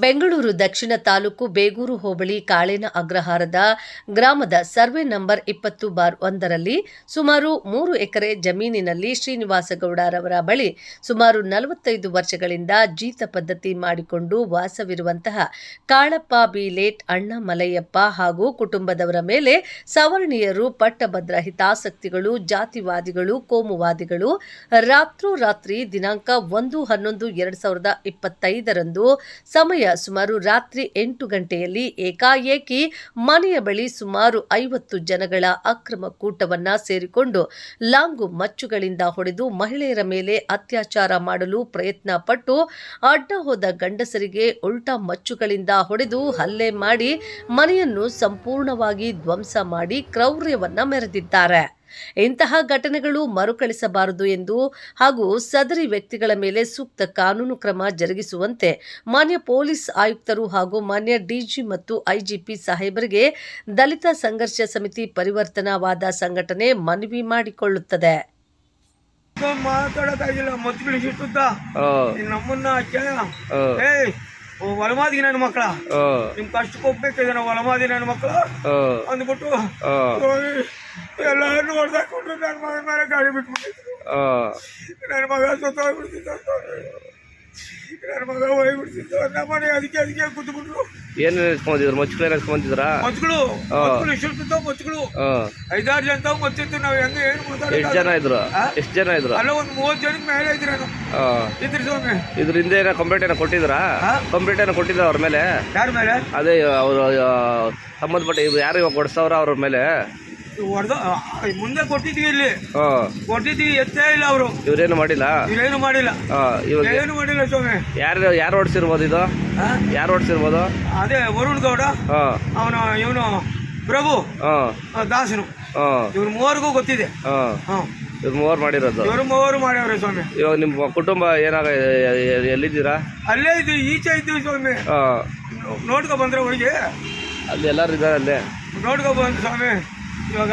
ಬೆಂಗಳೂರು ದಕ್ಷಿಣ ತಾಲೂಕು ಬೇಗೂರು ಹೋಬಳಿ ಕಾಳೇನ ಅಗ್ರಹಾರದ ಗ್ರಾಮದ survey number ಇಪ್ಪತ್ತು bar ಒಂದರಲ್ಲಿ ಸುಮಾರು ಮೂರು ಎಕರೆ ಜಮೀನಿನಲ್ಲಿ ಶ್ರೀನಿವಾಸಗೌಡರವರ ಬಳಿ ಸುಮಾರು ನಲವತ್ತೈದು ವರ್ಷಗಳಿಂದ ಜೀತ ಪದ್ಧತಿ ಮಾಡಿಕೊಂಡು ವಾಸವಿರುವಂತಹ ಕಾಳಪ್ಪ, ಬಿಲೇಟ್, ಅಣ್ಣ ಮಲಯ್ಯಪ್ಪ ಹಾಗೂ ಕುಟುಂಬದವರ ಮೇಲೆ ಸವರ್ಣೀಯರು, ಪಟ್ಟಭದ್ರ ಹಿತಾಸಕ್ತಿಗಳು, ಜಾತಿವಾದಿಗಳು, ಕೋಮುವಾದಿಗಳು ರಾತ್ರೋರಾತ್ರಿ ದಿನಾಂಕ ಒಂದು ಹನ್ನೊಂದು ಎರಡು ಸಾವಿರದ ಇಪ್ಪತ್ತೈದರಂದು ಸಮಯ ಸುಮಾರು ರಾತ್ರಿ ಎಂಟು ಗಂಟೆಯಲ್ಲಿ ಏಕಾಏಕಿ ಮನೆಯ ಬಳಿ ಸುಮಾರು ಐವತ್ತು ಜನಗಳ ಅಕ್ರಮ ಕೂಟವನ್ನ ಸೇರಿಕೊಂಡು ಲಾಂಗು ಮಚ್ಚುಗಳಿಂದ ಹೊಡೆದು ಮಹಿಳೆಯರ ಮೇಲೆ ಅತ್ಯಾಚಾರ ಮಾಡಲು ಪ್ರಯತ್ನ ಪಟ್ಟು ಅಡ್ಡ ಹೋದ ಗಂಡಸರಿಗೆ ಉಲ್ಟಾ ಮಚ್ಚುಗಳಿಂದ ಹೊಡೆದು ಹಲ್ಲೆ ಮಾಡಿ ಮನೆಯನ್ನು ಸಂಪೂರ್ಣವಾಗಿ ಧ್ವಂಸ ಮಾಡಿ ಕ್ರೌರ್ಯವನ್ನ ಮೆರೆದಿದ್ದಾರೆ. ಇಂತಹ ಘಟನೆಗಳು ಮರುಕಳಿಸಬಾರದು ಎಂದು ಹಾಗೂ ಸದರಿ ವ್ಯಕ್ತಿಗಳ ಮೇಲೆ ಸೂಕ್ತ ಕಾನೂನು ಕ್ರಮ ಜರುಗಿಸುವಂತೆ ಮಾನ್ಯ ಪೊಲೀಸ್ ಆಯುಕ್ತರು ಹಾಗೂ ಮಾನ್ಯ ಡಿಜಿ ಮತ್ತು ಐಜಿಪಿ ಸಾಹೇಬರಿಗೆ ದಲಿತ ಸಂಘರ್ಷ ಸಮಿತಿ ಪರಿವರ್ತನಾವಾದ ಸಂಘಟನೆ ಮನವಿ ಮಾಡಿಕೊಳ್ಳುತ್ತದೆ. ಮಾತಾಡಕ್ಕಾಗಿಲ್ಲ ನಮ್ಮನ್ನ ಒಲಮಾದಿ ನನ್ನ ಮಕ್ಕಳ. ನಿಮ್ ಕಷ್ಟಕ್ಕೆ ಹೋಗ್ಬೇಕಿದೆ ನಾವು ಒಲಮಾದಿ ನನ್ನ ಮಕ್ಕಳ. ಅಂದ್ಬಿಟ್ಟು ಓ. ಹೋಗಿ ಎಲ್ಲ ನೋಡ್ದಾಕೊಂಡು ನನ್ನ ಮಗ ಮೇಲೆ ಗಾಡಿ ಬಿಟ್ಬಿಟ್ಟಿದ್ರು. ನನ್ನ ಮಗ ಸತ್ತೋಗ್ಬಿಡ್ತಿದ್ದ ನನ್ನ ಮಗ ಹೋಗ್ಬಿಡ್ತಿದ್ದ ನಮ್ಮನೆ ಅದಕ್ಕೆ ಅದಕ್ಕೆ ಕೂತ್ಬಿಟ್ರು. ಏನು ಮಚ್ಚುಗಳು ಐದಾರು ಜನ ತಾವು ಮಚ್ಚಿತ್ತು ನಾವು ಹೆಂಗ ಏನು ಎಷ್ಟು ಜನ ಇದ್ರು? ಎಷ್ಟು ಜನ ಇದ್ರು? ಅಲ್ಲ ಒಂದು ಮೂವತ್ತು ಜನಕ್ಕೆ ಮೇಲೆ ಇದ್ರು ನಾನು ಇದ್ರಿ ಸ್ವಾಮಿ. ಇದ್ರ ಹಿಂದೆ ಏನೋ ಕಂಪ್ಲೇಂಟ್ ಏನ ಕೊಟ್ಟಿದ್ರಾ? ಕಂಪ್ಲೇಂಟ್ ಏನೋ ಕೊಟ್ಟಿದ್ರ ಅವ್ರ ಮೇಲೆ? ಯಾರ ಮೇಲೆ? ಅದೇ ಅವರು ಸಂಬಂಧಪಟ್ಟ ಯಾರು ಇವಾಗ ಕೊಡ್ಸವ್ರ ಅವ್ರ ಮೇಲೆ? ಹೊಡೆದ ಮುಂದೆ ಕೊಟ್ಟಿದ್ವಿ ಇಲ್ಲಿ. ಹಾ. ಕೊಟ್ಟಿದ್ವಿ ಎತ್ತೇ ಇಲ್ಲ ಅವರು. ಇವ್ರೇನು ಮಾಡಿಲ್ಲ? ಇವ್ರೇನು ಮಾಡಿಲ್ಲ. ಹಾ ಇವಾಗ ಏನು ಮಾಡಿಲ್ಲ ಸ್ವಾಮಿ. ಯಾರು ಯಾರು ಓಡಿಸಿರ್ಬೋದು ಇದು? ಆ? ಯಾರು ಓಡಿಸಿರ್ಬೋದು? ಅದೇ ವರುಣ್ ಗೌಡ ಹಾ. ಅವನು ಇವನು ಪ್ರಭು ಹಾ. ಆ, ದಾಸನು. ಹಾ. ಇವ್ರ ಮೂವರಿಗೂ ಗೊತ್ತಿದೆ. ಹಾ. ಹ್ಮ್ ಇವ್ರು ಮೂವರು ಮಾಡಿರೋದು. ಇವ್ರು ಮೂವರು ಮಾಡ್ಯವ್ರೆ ಸ್ವಾಮಿ. ಇವಾಗ ನಿಮ್ಮ ಕುಟುಂಬ ಏನಾಗ ಎಲ್ಲಿದ್ದೀರಾ? ಅಲ್ಲೇ ಇದ್ವಿ ಈಚೆ ಇದ್ದೀವಿ ಸ್ವಾಮಿ. ಹಾ. ನೋಡ್ಕೊ ಬಂದ್ರೆ ಹೋಗಿ ಅಲ್ಲಿ ಎಲ್ಲರೂ ಇದ್ದಾರೆ ಅಲ್ಲೇ. ನೋಡ್ಕೊ ಬಂದು ಸ್ವಾಮಿ. ಇವಾಗ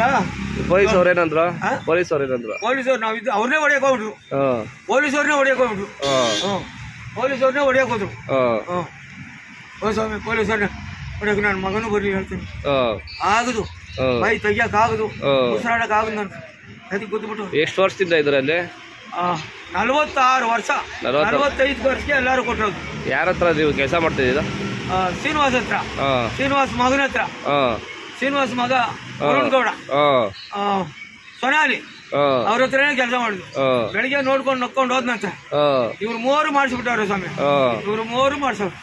ಪೊಲೀಸ್ ಅವ್ರೇನಂದ್ರು ಏನಂದ್ರು? ಪೊಲೀಸ್ ಹೊರೇನಂದ್ರ ಪೊಲೀಸ್ ಅವ್ರು ನಾವು ಇದ್ದು ಅವ್ರನ್ನೇ ಹೊಡಿಯಕ್ ಹೋಗ್ಬಿಟ್ರು. ಹಾಂ. ಪೊಲೀಸವ್ರನ್ನೇ ಹೊಡಿಯಕ್ ಹೋಗ್ಬಿಟ್ರು. ಹಾಂ. ಪೊಲೀಸ್ ಅವ್ರನ್ನೇ ಹೊಡಿಯಕ್ ಹೋದ್ರು. ಹಾಂ. ಪೊಲೀಸ್ ಓ ಸ್ವಾಮಿ ಪೊಲೀಸವ್ರನ್ನ ಮಗನು ನನ್ನ ಮಗನೂ ಬರ್ಲಿ ಹೇಳ್ತೀನಿ. ಹಾಂ. ಆಗದು. ಹಾಂ. ಮೈ ತೆಗಿಯಕ್ ಆಗದು. ಹಾಂ. ಉಸಿರಾಡಕ್ ಆಗದು ನಾನು. ಅದಕ್ಕೆ ಗೊತ್ತುಬಿಟ್ಟು ಎಷ್ಟು ವರ್ಷದಿಂದ ಇದ್ರಲ್ಲಿ? ನಲವತ್ತಾರು ವರ್ಷ. ನಲವತ್ತಾರು. ನಲವತ್ತೈದು ವರ್ಷಕ್ಕೆ ಎಲ್ಲರೂ ಕೊಟ್ಟರು. ಯಾರ ಹತ್ರ ನೀವು ಕೆಲಸ ಮಾಡ್ತಿದ್ದೀರಾ? ಆ, ಶ್ರೀನಿವಾಸ್ ಹತ್ರ. ಹಾಂ. ಶ್ರೀನಿವಾಸ್ ಮಗನ ಹತ್ರ. ಹಾಂ. ಶ್ರೀನಿವಾಸ್ ಮಗ ವರುಣ್ ಗೌಡ. ಸೊನಾಲಿ ಅವ್ರ ಹತ್ರನೇ ಕೆಲಸ ಮಾಡಿದ್ವಿ ಹಾಂ ಬೆಳಿಗ್ಗೆ ನೋಡ್ಕೊಂಡು ನಕ್ಕೊಂಡು ಹೋದ್ನಂತೆ. ಇವ್ರು ಮೂವರು ಮಾಡಿಸ್ಬಿಟ್ಟವ್ರೆ ಸ್ವಾಮಿ. ಇವ್ರು ಮೂರು ಮಾಡಿಸೋರು.